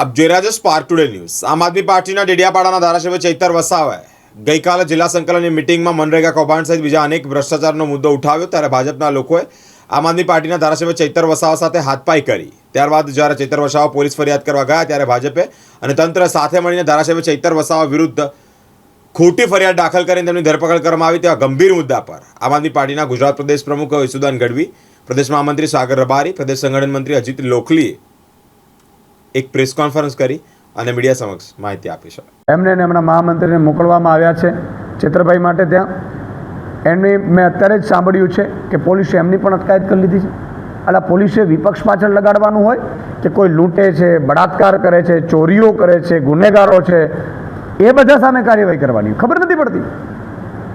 આપ જોઈ રહ્યા છો સ્પાર્ક ટુડે ન્યૂઝ આમ આદમી પાર્ટીના ડેડિયાપાડાના ધારાસભ્ય ચૈતર વસાવાએ ગઈકાલે જિલ્લા સંકલનની મિટિંગમાં મનરેગા કૌભાંડ સહિત બીજા અનેક ભ્રષ્ટાચારનો મુદ્દો ઉઠાવ્યો ત્યારે ભાજપના લોકોએ આમ આદમી પાર્ટીના ધારાસભ્ય ચૈતર વસાવા સાથે હાથપાઈ કરી. ત્યારબાદ જ્યારે ચૈતર વસાવા પોલીસ ફરિયાદ કરવા ગયા ત્યારે ભાજપે અને તંત્ર સાથે મળીને ધારાસભ્ય ચૈતર વસાવા વિરુદ્ધ ખોટી ફરિયાદ દાખલ કરીને તેમની ધરપકડ કરવામાં આવી તેવા ગંભીર મુદ્દા પર આમ આદમી પાર્ટીના ગુજરાત પ્રદેશ પ્રમુખ યશુદાન ગઢવી, પ્રદેશ મહામંત્રી સાગર રબારી, પ્રદેશ સંગઠન મંત્રી અજીત લોખલીએ એક પ્રેસ કોન્ફરન્સ કરી અને મીડિયા સમક્ષ માહિતી આપી છે. એમને એમના મહામંત્રીને મોકલવામાં આવ્યા છે ચિત્રભાઈ માટે ત્યાં. એમની મેં અત્યારે જ સાંભળ્યું છે કે પોલીસે એમની પણ અટકાયત કરી લીધી છે. એટલે પોલીસે વિપક્ષ પાછળ લગાડવાનું હોય કે કોઈ લૂંટે છે, બળાત્કાર કરે છે, ચોરીઓ કરે છે, ગુનેગારો છે, એ બધા સામે કાર્યવાહી કરવાની. ખબર નથી પડતી.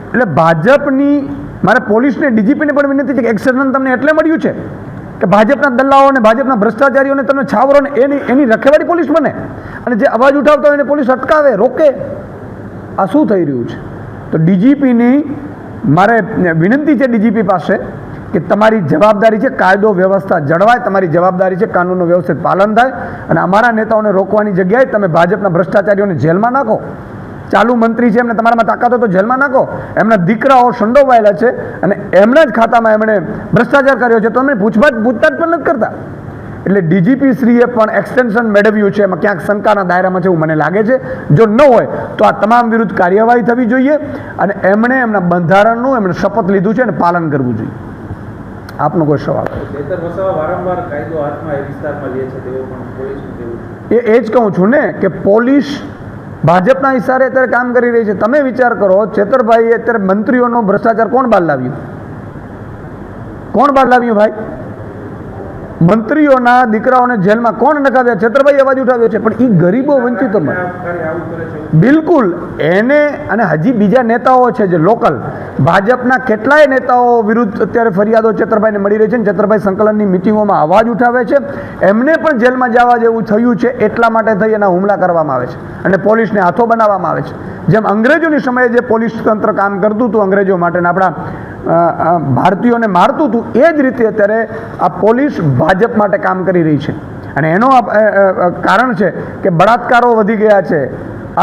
એટલે ભાજપની, મારે પોલીસને, ડીજીપીને પણ વિનંતી છે કે એક્શન તમને એટલે મળ્યું છે કે ભાજપના દલ્લાઓ અને ભાજપના ભ્રષ્ટાચારીઓને તમે છાવરો ને એની એની રખેવાળી પોલીસ બને. અને જે અવાજ ઉઠાવતા હોય એને પોલીસ અટકાવે, રોકે. આ શું થઈ રહ્યું છે? તો ડીજીપીની મારે વિનંતી છે ડીજીપી પાસે કે તમારી જવાબદારી છે કાયદો વ્યવસ્થા જળવાય, તમારી જવાબદારી છે કાનૂનનું વ્યવસ્થિત પાલન થાય અને અમારા નેતાઓને રોકવાની જગ્યાએ તમે ભાજપના ભ્રષ્ટાચારીઓને જેલમાં નાખો. ચાલુ મંત્રી છે એમને તમારામાં તાકાત હોય તો જેલમાં નાખો. એમના દીકરાઓ સંડોવાયેલા છે અને એમના જ ખાતામાં એમણે ભ્રષ્ટાચાર કર્યો છે તો એમને પૂછપાછ પૂછતાછ પણ નથી કરતા. એટલે ડીજીપી શ્રીએ પણ એક્સટેન્શન મેળવ્યું છે એમાં ક્યાંક શંકાના દાયરામાં છે એવું મને લાગે છે. જો ન હોય તો આ તમામ વિરુદ્ધ કાર્યવાહી થવી જોઈએ અને એમણે એમના બંધારણનું એમણે શપથ લીધું છે અને પાલન કરવું જોઈએ. આપનો કોઈ સવાલ? એ એ જ કહું છું ને કે પોલીસ ભાજપના ઇશારે અત્યારે કામ કરી રહી છે. તમે વિચાર કરો, છેતરભાઈએ અત્યારે મંત્રીઓનો ભ્રષ્ટાચાર કોણ બહાર લાવ્યું? કોણ બહાર લાવ્યું ભાઈ? મંત્રીઓના દીકરાઓને જેલમાં કોણ નખાવ્યા? છત્રભાઈ અવાજ ઉઠાવ્યો છે. પણ એ ગરીબો વંચિતો માટે કાર્ય આવું કરે છે બિલકુલ એને અને હજી બીજા નેતાઓ છે જે લોકલ, ભાજપના કેટલાય નેતાઓ વિરુદ્ધ અત્યારે ફરિયાદો છત્રભાઈને મળી રહી છે ને છત્રભાઈ સંકલનની મિટિંગોમાં અવાજ ઉઠાવે છે. એમને પણ જેલમાં જવા જેવું થયું છે, એટલા માટે થઈ એના હુમલા કરવામાં આવે છે અને પોલીસને હાથો બનાવવામાં આવે છે. જેમ અંગ્રેજોની સમયે જે પોલીસ તંત્ર કામ કરતું હતું અંગ્રેજો માટે આપણા ભારતીયોને મારતું હતું, એ જ રીતે અત્યારે આ પોલીસ ભાજપ માટે કામ કરી રહી છે. અને એનો કારણ છે કે બળાત્કારો વધી ગયા છે,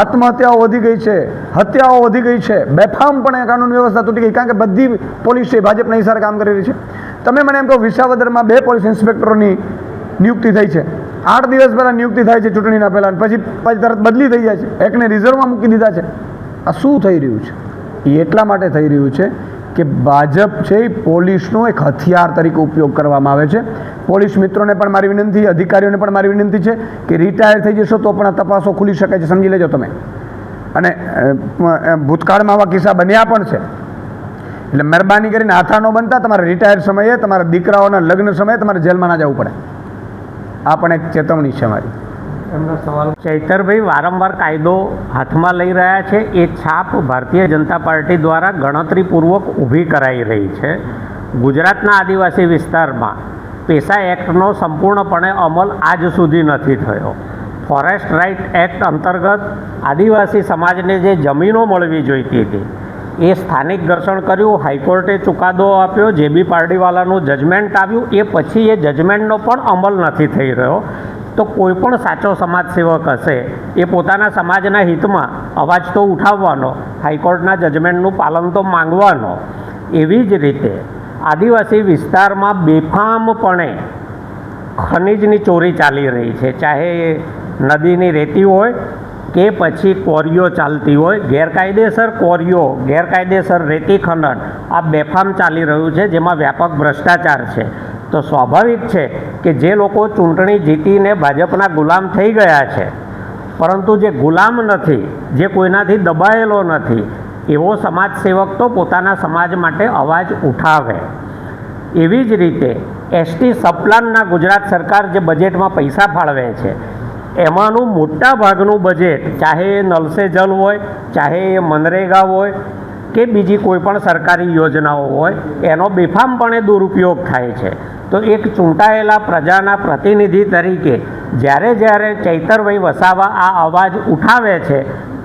આત્મહત્યાઓ વધી ગઈ છે, હત્યાઓ વધી ગઈ છે બેફામ પણ એ કાનૂન વ્યવસ્થા તૂટી ગઈ, કારણ કે બધી પોલીસ છે ભાજપના ઇશારે કામ કરી રહી છે. તમે મને એમ કહો, વિસાવદરમાં બે પોલીસ ઇન્સ્પેક્ટરોની નિયુક્તિ થઈ છે. આઠ દિવસ પહેલાં નિયુક્તિ થાય છે ચૂંટણીના પહેલાં પછી પછી તરત બદલી થઈ જાય છે. એકને રિઝર્વમાં મૂકી દીધા છે. આ શું થઈ રહ્યું છે? એ એટલા માટે થઈ રહ્યું છે કે ભાજપ છે એ પોલીસનો એક હથિયાર તરીકે ઉપયોગ કરવામાં આવે છે. પોલીસ મિત્રોને પણ મારી વિનંતી, અધિકારીઓને પણ મારી વિનંતી છે કે રિટાયર થઈ જશો તો પણ આ તપાસો ખુલી શકે છે, સમજી લેજો તમે. અને ભૂતકાળમાં આવા કિસ્સા બન્યા પણ છે. એટલે મહેરબાની કરીને આથા ન બનતા, તમારે રિટાયર સમયે તમારા દીકરાઓના લગ્ન સમયે તમારે જેલમાં ના જવું પડે. આ પણ એક ચેતવણી છે મારી. એમનો સવાલ ચૈતરભાઈ વારંવાર કાયદો હાથમાં લઈ રહ્યા છે. એ છાપ ભારતીય જનતા પાર્ટી દ્વારા ગણતરીપૂર્વક ઊભી કરાઈ રહી છે. ગુજરાતના આદિવાસી વિસ્તારમાં પેસા એક્ટનો સંપૂર્ણપણે અમલ આજ સુધી નથી થયો. ફોરેસ્ટ રાઇટ એક્ટ અંતર્ગત આદિવાસી સમાજને જે જમીનો મળવી જોઈતી હતી, એ સ્થાનિક ઘર્ષણ કર્યું, હાઈકોર્ટે ચુકાદો આપ્યો જે બી પાર્ટીવાલાનું જજમેન્ટ આવ્યું, એ પછી એ જજમેન્ટનો પણ અમલ નથી થઈ રહ્યો. તો કોઈ પણ સાચો સમાજસેવક હશે, એ પોતાના સમાજના હિતમાં અવાજ તો ઉઠાવવાનો, હાઈકોર્ટના જજમેન્ટનું પાલન તો માંગવાનો. એવી જ રીતે આદિવાસી વિસ્તારમાં બેફામપણે ખનિજની ચોરી ચાલી રહી છે. ચાહે નદીની રેતી હોય કે પછી કોરીઓ ચાલતી હોય, ગેરકાયદેસર કોરીઓ ગેરકાયદેસર રેતી ખનન આ બેફામ ચાલી રહ્યું છે, જેમાં વ્યાપક ભ્રષ્ટાચાર છે. તો સ્વાભાવિક છે કે જે લોકો ચૂંટણી જીતીને ભાજપના ગુલામ થઈ ગયા છે, પરંતુ જે ગુલામ નથી, જે કોઈનાથી દબાયેલો નથી, એવો સમાજસેવક તો પોતાના સમાજ માટે અવાજ ઉઠાવે. એવી જ રીતે એસટી સપ્લાનના ગુજરાત સરકાર જે બજેટમાં પૈસા ફાળવે છે, એમાંનું મોટા ભાગનું બજેટ ચાહે એ નલસે જલ હોય, ચાહે એ મનરેગા હોય કે બીજી કોઈ પણ સરકારી યોજનાઓ હોય, એનો બેફામપણે દુરુપયોગ થાય છે. તો એક ચૂંટાયેલા પ્રજાના પ્રતિનિધિ તરીકે જ્યારે જ્યારે ચૈતરભાઈ વસાવા આ અવાજ ઉઠાવે છે,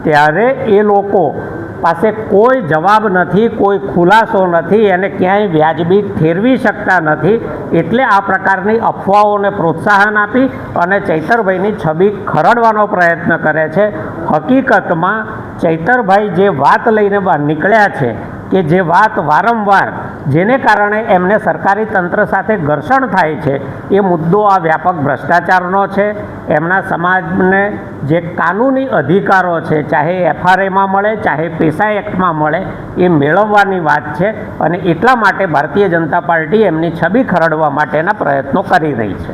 ત્યારે એ લોકો પાસે કોઈ જવાબ નથી, કોઈ ખુલાસો નથી અને ક્યાંય વ્યાજબી ઠેરવી શકતા નથી. એટલે આ પ્રકારની અફવાઓને પ્રોત્સાહન આપી અને ચૈતરભાઈની છબી ખરડવાનો પ્રયત્ન કરે છે. હકીકતમાં ચૈતરભાઈ જે વાત લઈને બહાર નીકળ્યા છે કે જે વાત વારંવાર જેને કારણે એમને સરકારી તંત્ર સાથે ઘર્ષણ થાય છે, એ મુદ્દો આ વ્યાપક ભ્રષ્ટાચારનો છે. એમના સમાજને જે કાનૂની અધિકારો છે, ચાહે એફઆરએમાં મળે, ચાહે પેસા એક્ટમાં મળે, એ મેળવવાની વાત છે અને એટલા માટે ભારતીય જનતા પાર્ટી એમની છબી ખરડવા માટેના પ્રયત્નો કરી રહી છે.